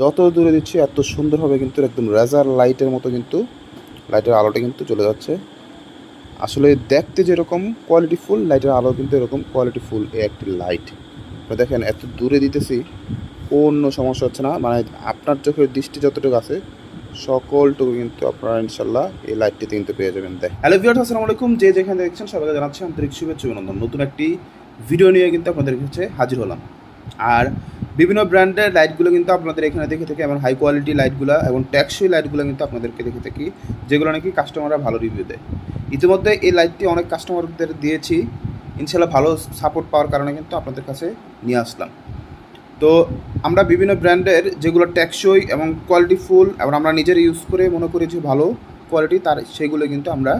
যত দূরে দিচ্ছি, এত সুন্দরভাবে কিন্তু একদম রেজার লাইটের মতো কিন্তু লাইটের আলোটা কিন্তু চলে যাচ্ছে। আসলে দেখতে যেরকম কোয়ালিটিফুল লাইটের আলো কিন্তু এরকম কোয়ালিটিফুল এ একটি লাইট দেখেন, এত দূরে দিতেছি, কোনো সমস্যা হচ্ছে না। মানে আপনার চোখের দৃষ্টি যতটুকু আছে, সকলটুকু কিন্তু আপনারা ইনশাল্লাহ এই লাইটটিতে কিন্তু পেয়ে যাবেন। দেখ। হ্যালো ভিউয়ার্স আসসালামু আলাইকুম। যে যেখানে দেখছেন, সবাইকে জানাচ্ছি আন্তরিক শুভেচ্ছা অভিনন্দন। নতুন একটি ভিডিও নিয়ে কিন্তু আপনাদের কাছে হাজির হলাম। আর বিভিন্ন ব্র্যান্ডের লাইটগুলো কিন্তু আপনাদের এখানে দেখে থাকি, এবং হাই কোয়ালিটি লাইটগুলো এবং ট্যাক্সই লাইটগুলো কিন্তু আপনাদেরকে দেখে থাকি, যেগুলো নাকি কাস্টমাররা ভালো রিভিউ দেয়। ইতিমধ্যে এই লাইটটি অনেক কাস্টমারদের দিয়েছি ইনশাল্লাহ ভালো সাপোর্ট পাওয়ার কারণে কিন্তু আপনাদের কাছে নিয়ে আসলাম। তো আমরা বিভিন্ন ব্র্যান্ডের যেগুলো ট্যাক্সই এবং কোয়ালিটিফুল এবং আমরা নিজের ইউজ করে মনে করি যে ভালো কোয়ালিটি তার সেগুলো কিন্তু আমরা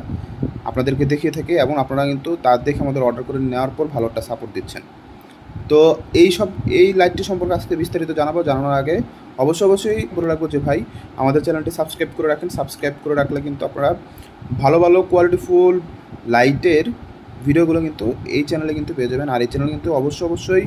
আপনাদেরকে দেখিয়ে থাকি, এবং আপনারা কিন্তু তার দেখে আমাদের অর্ডার করে নেওয়ার পর ভালো একটা সাপোর্ট দিচ্ছেন। তো এই সব, এই লাইটটি সম্পর্কে আজকে বিস্তারিত জানাব, জানানোর আগে অবশ্যই অবশ্যই বলে রাখব যে ভাই, আমাদের চ্যানেলটি সাবস্ক্রাইব করে রাখেন। সাবস্ক্রাইব করে রাখলে কিন্তু আপনারা ভালো ভালো কোয়ালিটিফুল লাইটের ভিডিওগুলো কিন্তু এই চ্যানেলে কিন্তু পেয়ে যাবেন। আর এই চ্যানেলে কিন্তু অবশ্যই অবশ্যই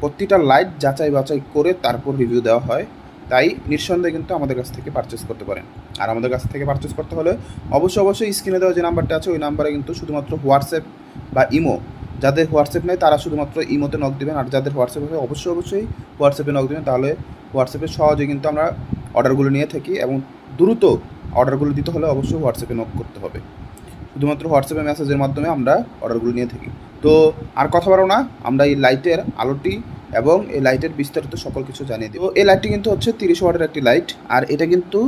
প্রতিটা লাইট যাচাই বাছাই করে তারপর রিভিউ দেওয়া হয়। তাই নিঃসন্দেহে কিন্তু আমাদের কাছ থেকে পারচেস করতে পারেন। আর আমাদের কাছ থেকে পারচেস করতে হলে অবশ্যই অবশ্যই স্ক্রিনে দেওয়া যে নাম্বারটা আছে, ওই নাম্বারে কিন্তু শুধুমাত্র হোয়াটসঅ্যাপ বা ইমো যাদের হোয়াটসঅ্যাপ নেই, তারা শুধুমাত্র ইমোতে নক দেবেন। আর যাদের হোয়াটসঅ্যাপ আছে, অবশ্যই অবশ্যই হোয়াটসঅ্যাপে নক দেবেন। তাহলে হোয়াটসঅ্যাপে সহজে কিন্তু আমরা অর্ডারগুলো নিয়ে থাকি এবং দ্রুত অর্ডারগুলো দিতে হলে অবশ্যই হোয়াটসঅ্যাপে নক করতে হবে। শুধুমাত্র হোয়াটসঅ্যাপে মেসেজের মাধ্যমে আমরা অর্ডারগুলো নিয়ে থাকি। তো আর কথা বাড়ো না, আমরা এই লাইটের আলোটি এবং এই লাইটের বিস্তারিত সকল কিছু জানিয়ে দিই এই লাইটটি কিন্তু হচ্ছে তিরিশ ওয়াটের একটি লাইট আর এটা কিন্তু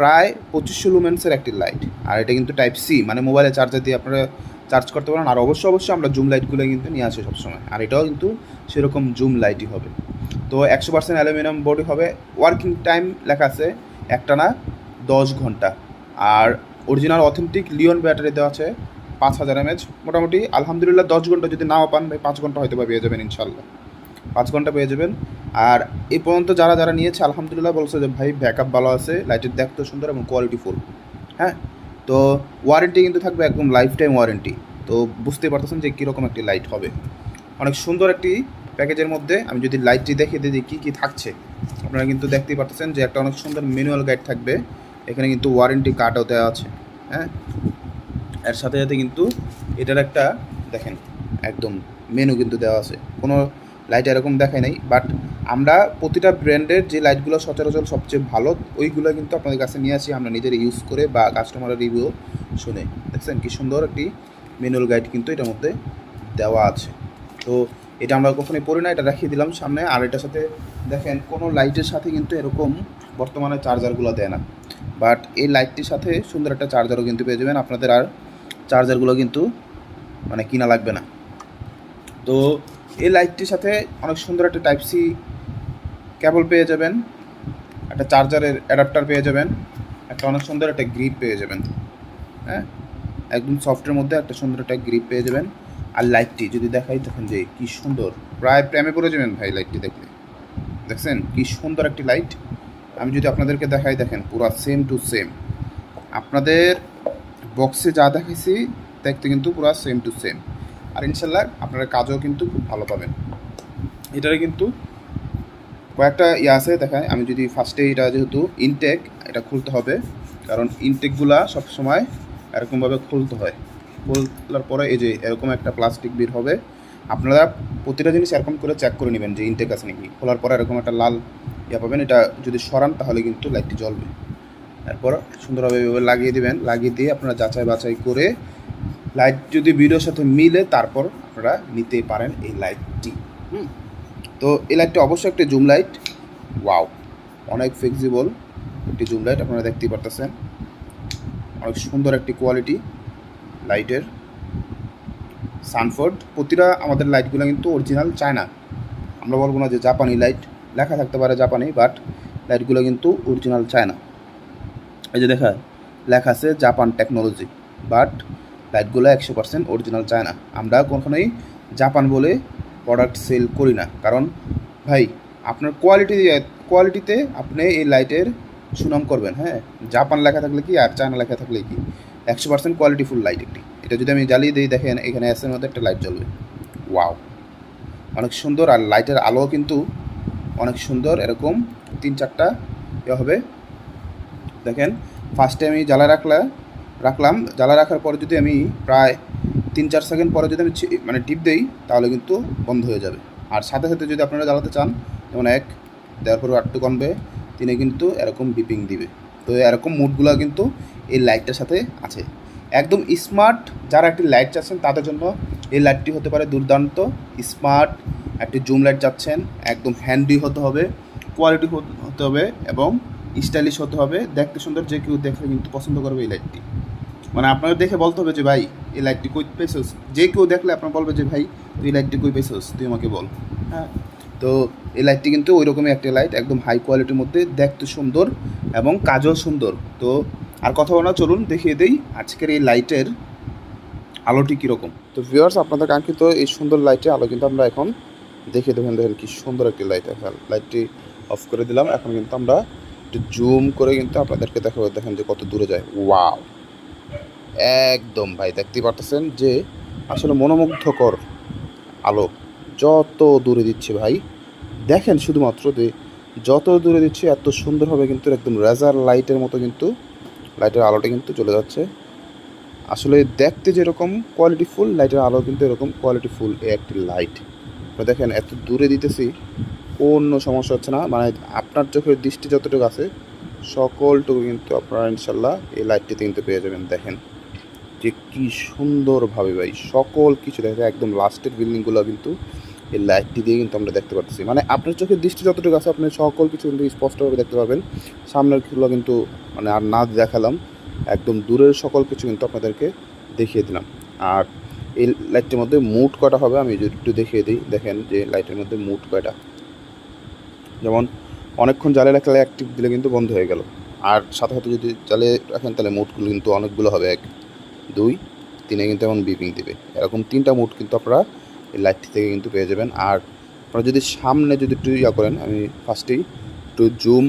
প্রায় পঁচিশশো লুমেন্সের একটি লাইট আর এটা কিন্তু টাইপ সি মানে মোবাইলে চার্জার দিয়ে আপনারা চার্জ করতে পারেন। আর অবশ্যই অবশ্যই আমরা জুম লাইটগুলো কিন্তু নিয়ে আসি সবসময়। আর এটাও কিন্তু সেরকম জুম লাইটই হবে। তো একশো পার্সেন্ট অ্যালুমিনিয়াম বডি হবে। ওয়ার্কিং টাইম লেখা আছে একটা না দশ ঘণ্টা। আর original authentic Li ion battery দেওয়া আছে পাঁচ হাজার এমএচ মোটামুটি আলহামদুলিল্লাহ দশ ঘণ্টা যদি নাও পান, ভাই পাঁচ ঘণ্টা হয়তো বা পেয়ে যাবেন ইনশাল্লাহ পাঁচ ঘণ্টা পেয়ে যাবেন। আর এ পর্যন্ত যারা যারা নিয়েছে, আলহামদুলিল্লাহ বলছে যে, ভাই ব্যাকআপ ভালো আছে লাইটের দেখতে সুন্দর এবং কোয়ালিটি ফুল হ্যাঁ? তো ওয়ারেন্টি কিন্তু থাকবে একদম লাইফ টাইম ওয়ারেন্টি তো বুঝতে পারতেছেন যে কীরকম একটি লাইট হবে। অনেক সুন্দর একটি প্যাকেজের মধ্যে আমি যদি লাইটটি দেখিয়ে দিই কী কী থাকছে, আপনারা কিন্তু দেখতেই পারতেছেন যে একটা অনেক সুন্দর ম্যানুয়াল গাইড থাকবে। এখানে কিন্তু ওয়ারেন্টি কার্ডও দেওয়া আছে হ্যাঁ? এর সাথে সাথে কিন্তু এটার একটা, দেখেন, একদম মেনু কিন্তু দেওয়া আছে। কোনো লাইট এরকম দেখায় নাই বাট আমরা প্রতিটা ব্র্যান্ডের যে লাইটগুলো সচরাচর সবচেয়ে ভালো, ওইগুলো কিন্তু আপনাদের কাছে নিয়ে আসি, আমরা নিজের ইউজ করে বা কাস্টমারের রিভিউ শুনে। দেখছেন কি সুন্দর একটি ম্যানুয়াল গাইড কিন্তু এটার মধ্যে দেওয়া আছে। তো এটা আমরা কখনোই পড়ি না, এটা রাখিয়ে দিলাম সামনে। আর এটার সাথে দেখেন, কোনো লাইটের সাথে কিন্তু এরকম বর্তমানে চার্জারগুলো দেয় না। বাট এই লাইটটির সাথে সুন্দর একটা চার্জারও কিন্তু পেয়ে যাবেন। আপনাদের আর চার্জারগুলো কিন্তু মানে কিনা লাগবে না। তো এই লাইটটির সাথে অনেক সুন্দর একটা টাইপ সি কেবল পেয়ে যাবেন, একটা চার্জারের অ্যাডাপ্টার পেয়ে যাবেন, একটা অনেক সুন্দর একটা গ্রিপ পেয়ে যাবেন। হ্যাঁ? একদম সফটের মধ্যে একটা সুন্দর একটা গ্রিপ পেয়ে যাবেন। আর লাইটটি যদি দেখাই দেখেন যে কি সুন্দর। প্রায় প্রেমে পড়ে যাবেন ভাই লাইটটি দেখলে। দেখছেন? কি সুন্দর একটি লাইট। আমি যদি আপনাদেরকে দেখাই, দেখেন, পুরো সেম টু সেম আপনাদের বক্সে যা দেখাইছি, দেখতে কিন্তু পুরো সেম টু সেম আর ইনশাল্লাহ আপনারা কাজও কিন্তু খুব ভালো পাবেন। এটারে কিন্তু কয়েকটা ইয়ে আছে দেখায় আমি যদি ফার্স্টে এটা যেহেতু ইনটেক এটা খুলতে হবে। কারণ ইনটেকগুলা সবসময় এরকমভাবে খুলতে হয়। খোলার পরে এই যে এরকম একটা প্লাস্টিক বের হবে। আপনারা প্রতিটা জিনিস এরকম করে চেক করে নেবেন যে ইনটেক আছে নাকি। খোলার পরে এরকম একটা লাল ইয়ে পাবেন। এটা যদি সরান, তাহলে কিন্তু লাইটটি জ্বলবে। এরপর সুন্দরভাবে এভাবে লাগিয়ে দেবেন। লাগিয়ে দিয়ে আপনারা যাচাই বাছাই করে লাইট যদি ভিডিওর সাথে মিলে, তারপর আপনারা নিতে পারেন এই লাইটটি হুম। তো এই লাইটটি অবশ্যই একটি জুম লাইট ওয়াও অনেক ফ্লেক্সিবল একটি জুম লাইট আপনারা দেখতেই পারতেছেন। অনেক সুন্দর একটি কোয়ালিটি লাইটের সানফোর্ড প্রতিটা আমাদের লাইটগুলো কিন্তু অরিজিনাল চায়না আমরা বলব না যে জাপানি লাইট লেখা থাকতে পারে জাপানি বাট লাইটগুলো কিন্তু অরিজিনাল চায়না এই যে দেখা লেখা আছে জাপান টেকনোলজি বাট লাইটগুলো একশো পার্সেন্ট অরিজিনাল চায়না আমরা কখনোই জাপান বলে প্রোডাক্ট সেল করি না। কারণ, ভাই, আপনার কোয়ালিটি কোয়ালিটিতে আপনি এই লাইটের সুনাম করবেন হ্যাঁ? জাপান লেখা থাকলে কি আর চায়না লেখা থাকলে কি? একশো পার্সেন্ট কোয়ালিটিফুল লাইট একটি। এটা যদি আমি জ্বালিয়ে দিই, দেখেন, এখানে এসের মধ্যে একটা লাইট জ্বলবে। ওয়াও অনেক সুন্দর, আর লাইটের আলো কিন্তু অনেক সুন্দর। এরকম তিন চারটা ইয়ে হবে। দেখেন ফার্স্টে আমি জ্বালা রাখলা, রাখলাম। জ্বালা রাখার পরে যদি আমি প্রায় তিন চার সেকেন্ড পরে যদি আমি মানে টিপ দেই, তাহলে কিন্তু বন্ধ হয়ে যাবে। আর সাথে সাথে যদি আপনারা জ্বালাতে চান, যেমন এক, দেওয়ার পরে আটটু কমবে, তিনি কিন্তু এরকম বিপিং দিবে। তো এরকম মুডগুলো কিন্তু এই লাইটটার সাথে আছে। একদম স্মার্ট যারা একটি লাইট চাচ্ছেন, তাদের জন্য এই লাইটটি হতে পারে দুর্দান্ত। স্মার্ট একটি জুম লাইট চাচ্ছেন, একদম হ্যান্ডি হতে হবে কোয়ালিটি হতে হবে এবং স্টাইলিশ হতে হবে। দেখতে সুন্দর, যে কেউ দেখলে কিন্তু পছন্দ করবে এই লাইটটি মানে আপনাকে দেখে বলতে হবে যে ভাই এই লাইটটি কই পেয়েছোস? যে কেউ দেখলে আপনার বলবে যে ভাই তুই এই লাইটটি কই পেয়েছোস? তুই আমাকে বল। হ্যাঁ। তো এই লাইটটি কিন্তু ওই রকমই একটা লাইট একদম হাই কোয়ালিটির মধ্যে দেখতে সুন্দর এবং কাজও সুন্দর। তো আর কথা বলা চলুন দেখিয়ে দেই আজকের এই লাইটের আলোটি কীরকম। তো ভিউয়ার্স আপনাদের কাঙ্ক্ষিত এই সুন্দর লাইটের আলো কিন্তু আমরা এখন দেখে দেখেন দেখেন কি সুন্দর একটি লাইট লাইটটি অফ করে দিলাম। এখন কিন্তু আমরা একটু জুম করে কিন্তু আপনাদেরকে দেখাবো। দেখেন যে কত দূরে যায়। ওয়াও একদম ভাই, দেখতেই পারতেছেন যে আসলে মনোমুগ্ধকর আলো যত দূরে দিচ্ছে ভাই, দেখেন শুধুমাত্র যে যত দূরে দিচ্ছে এত সুন্দরভাবে কিন্তু একদম রেজার লাইটের মতো কিন্তু লাইটের আলোটা কিন্তু চলে যাচ্ছে। আসলে দেখতে যেরকম কোয়ালিটিফুল লাইটের আলো কিন্তু এরকম কোয়ালিটিফুল এই একটি লাইট দেখেন এত দূরে দিতেছি, অন্য সমস্যা হচ্ছে না মানে আপনার চোখের দৃষ্টি যতটুকু আছে, সকলটুকু কিন্তু আপনারা ইনশাল্লাহ এই লাইটটিতে কিন্তু পেয়ে যাবেন, দেখেন। যে কি সুন্দরভাবে ভাই, সকল কিছু দেখা একদম লাস্টের বিল্ডিংগুলো কিন্তু এই লাইটটি দিয়ে কিন্তু আমরা দেখতে পাচ্ছি মানে আপনার চোখের দৃষ্টি যতটুকু আছে, আপনি সকল কিছু কিন্তু স্পষ্টভাবে দেখতে পাবেন। সামনেরগুলো কিন্তু মানে আর না দেখালাম, একদম দূরের সকল কিছু কিন্তু আপনাদেরকে দেখিয়ে দিলাম। আর এই লাইটটির মধ্যে মুড কয়টা হবে আমি যদি একটু দেখিয়ে দিই, দেখেন যে লাইটের মধ্যে মুড কয়টা। যেমন অনেকক্ষণ জালে রাখলে অ্যাক্টিভ দিলে কিন্তু বন্ধ হয়ে গেল। আর সাথে সাথে যদি জালে রাখেন, তাহলে মুডগুলো কিন্তু অনেকগুলো হবে এক দুই, তিনে কিন্তু এমন বিপিং দেবে। এরকম তিনটা মুড কিন্তু আপনারা এই লাইটটি থেকে কিন্তু পেয়ে যাবেন। আর আপনারা যদি সামনে যদি একটু ইয়া করেন, আমি ফার্স্টেই একটু জুম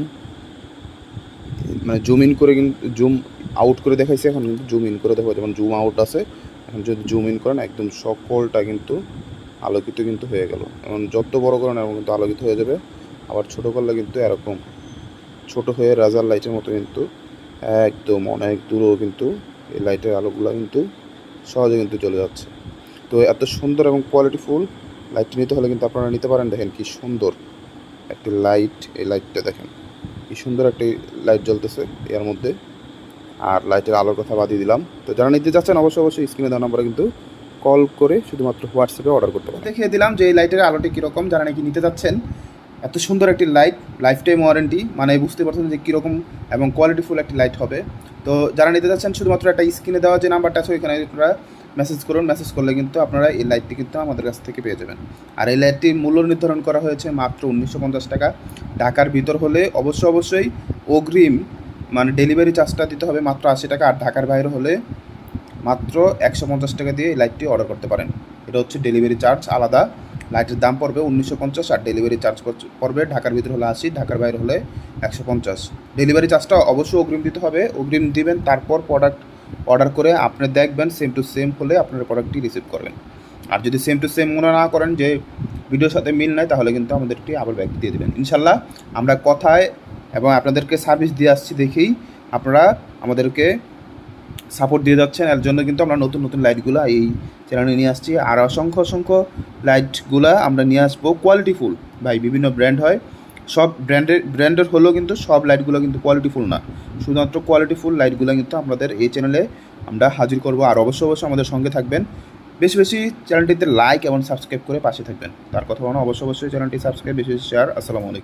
মানে জুম ইন করে কিন্তু জুম আউট করে দেখাইছি এখন, কিন্তু জুম ইন করে দেখাবো। যেমন জুম আউট আছে, এখন যদি জুম ইন করেন, একদম সকলটা কিন্তু আলোকিত কিন্তু হয়ে গেল। এবং যত বড় করেন, এরকম কিন্তু আলোকিত হয়ে যাবে। আবার ছোটো করলে কিন্তু এরকম ছোট হয়ে রাজার লাইটের মতো কিন্তু একদম অনেক দূরেও কিন্তু এই লাইটের আলোগুলো কিন্তু সহজে কিন্তু চলে যাচ্ছে। তো এত সুন্দর এবং কোয়ালিটিফুল লাইটটি নিতে হলে কিন্তু আপনারা নিতে পারেন। দেখেন কি সুন্দর একটি লাইট এই লাইটটা দেখেন। কি সুন্দর একটি লাইট জ্বলতেছে এর মধ্যে। আর লাইটের আলোর কথা বাদিয়ে দিলাম। তো যারা নিতে যাচ্ছেন অবশ্যই অবশ্যই স্ক্রিনে দেওয়া নাম্বারে কিন্তু কল করে শুধুমাত্র হোয়াটসঅ্যাপে অর্ডার করতে পারেন। দেখিয়ে দিলাম যে এই লাইটের আলোটি কীরকম, যারা নাকি নিতে যাচ্ছেন। এত সুন্দর একটি লাইট লাইফ টাইম ওয়ারেন্টি মানে বুঝতে পারছেন যে কীরকম এবং কোয়ালিটিফুল একটি লাইট হবে। তো যারা নিতে যাচ্ছেন শুধুমাত্র একটা স্ক্রিনে দেওয়া যে নাম্বারটা আছে, ওইখানে আপনারা মেসেজ করুন। মেসেজ করলে কিন্তু আপনারা এই লাইটটি কিন্তু আমাদের কাছ থেকে পেয়ে যাবেন। আর এই লাইটটির মূল্য নির্ধারণ করা হয়েছে মাত্র উনিশশো পঞ্চাশ টাকা। ঢাকার ভিতর হলে অবশ্যই অবশ্যই অগ্রিম মানে ডেলিভারি চার্জটা দিতে হবে মাত্র আশি টাকা। আর ঢাকার বাইরে হলে মাত্র একশো পঞ্চাশ টাকা দিয়ে এই লাইটটি অর্ডার করতে পারেন। এটা হচ্ছে ডেলিভারি চার্জ আলাদা। লাইটের দাম পড়বে উনিশশো পঞ্চাশ আর ডেলিভারি চার্জ পড়বে ঢাকার ভিতরে হলে আশি, ঢাকার বাইরে হলে একশো পঞ্চাশ। ডেলিভারি চার্জটা অবশ্যই অগ্রিম দিতে হবে, অগ্রিম দিবেন, তারপর প্রোডাক্ট অর্ডার করে আপনি দেখবেন সেম টু সেম হলে আপনার প্রোডাক্টটি রিসিভ করবেন। আর যদি সেম টু সেম মনে না করেন যে ভিডিওর সাথে মিল নাই, তাহলে কিন্তু আমাদেরটি আবার ব্যাগ দিয়ে দেবেন। ইনশাল্লাহ আমরা কথায় এবং আপনাদেরকে সার্ভিস দিয়ে আসছি দেখেই আপনারা আমাদেরকে সাপোর্ট দিয়ে যাচ্ছেন। এর জন্য কিন্তু আমরা নতুন নতুন লাইটগুলো এই চ্যানেলে নিয়ে আসছি। আর অসংখ্য অসংখ্য লাইটগুলো আমরা নিয়ে আসব। কোয়ালিটিফুল ভাই, বিভিন্ন ব্র্যান্ড হয়। সব ব্র্যান্ডের ব্র্যান্ডের হলেও কিন্তু সব লাইটগুলো কিন্তু কোয়ালিটিফুল না। শুধুমাত্র কোয়ালিটিফুল লাইটগুলো কিন্তু আমাদের এই চ্যানেলে আমরা হাজির করব। আর অবশ্যই অবশ্যই আমাদের সঙ্গে থাকবেন। বেশি বেশি চ্যানেলটিতে লাইক এবং সাবস্ক্রাইব করে পাশে থাকবেন। তার কথা বলো অবশ্যই অবশ্যই চ্যানেলটি সাবস্ক্রাইব বেশি বেশি শেয়ার আসসালামু আলাইকুম।